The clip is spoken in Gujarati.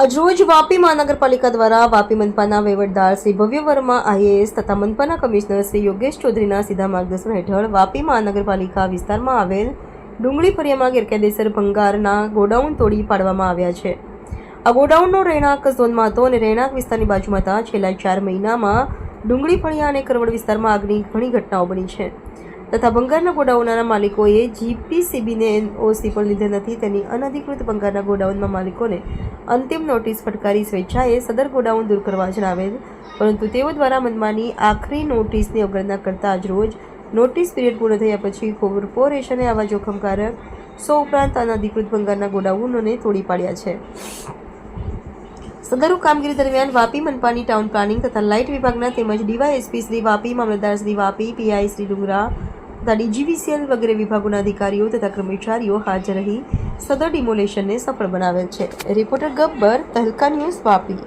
આજરોજ વાપી મહાનગરપાલિકા દ્વારા વાપી મનપાના વહીવટદાર શ્રી ભવ્ય વર્મા, આઈએએસ તથા મનપાના કમિશનર શ્રી યોગેશ ચૌધરીના સીધા માર્ગદર્શન હેઠળ વાપી મહાનગરપાલિકા વિસ્તારમાં આવેલ ડુંગળી ફરિયામાં ગેરકાયદેસર ભંગારના ગોડાઉન તોડી પાડવામાં આવ્યા છે. આ ગોડાઉનનો રહેણાંક ઝોનમાં હતો અને રહેણાંક વિસ્તારની બાજુમાં હતા. છેલ્લા ચાર મહિનામાં ડુંગળી ફળિયા અને કરવડ વિસ્તારમાં આગની ઘણી ઘટનાઓ બની છે. તથા ભંગારના ગોડાઉનના માલિકોએ જીપીસીબીને એનઓસી પણ લીધેલ નથી, તેની અનધિકૃત બંગાળના ગોડાઉનના માલિકોને અંતિમ નોટિસ ફટકારી સ્વેચ્છાએ સદર ગોડાઉન દૂર કરવા જણાવેલ. પરંતુ તેઓ દ્વારા મનમાની આખરી નોટિસની અવગણના કરતા આજ રોજ નોટિસ પીરિયડ પૂર્ણ થયા પછી કોર્પોરેશને આવા જોખમકારક સો ઉપરાંત અનધિકૃત બંગાળના ગોડાઉનોને તોડી પાડ્યા છે. સદરુ કામગીરી દરમિયાન વાપી મનપાની ટાઉન પ્લાનિંગ તથા લાઇટ વિભાગના તેમજ ડીવાયએસપી શ્રી વાપી મામલતદાર શ્રી વાપી પીઆઈ શ્રી ડુંગરા તથા ડીજીવીસીએલ વગેરે વિભાગોના અધિકારીઓ તથા કર્મચારીઓ હાજર રહી સદર ડિમોલેશનને સફળ બનાવેલ છે. Reporter Gabbar Tahalka news Vapi.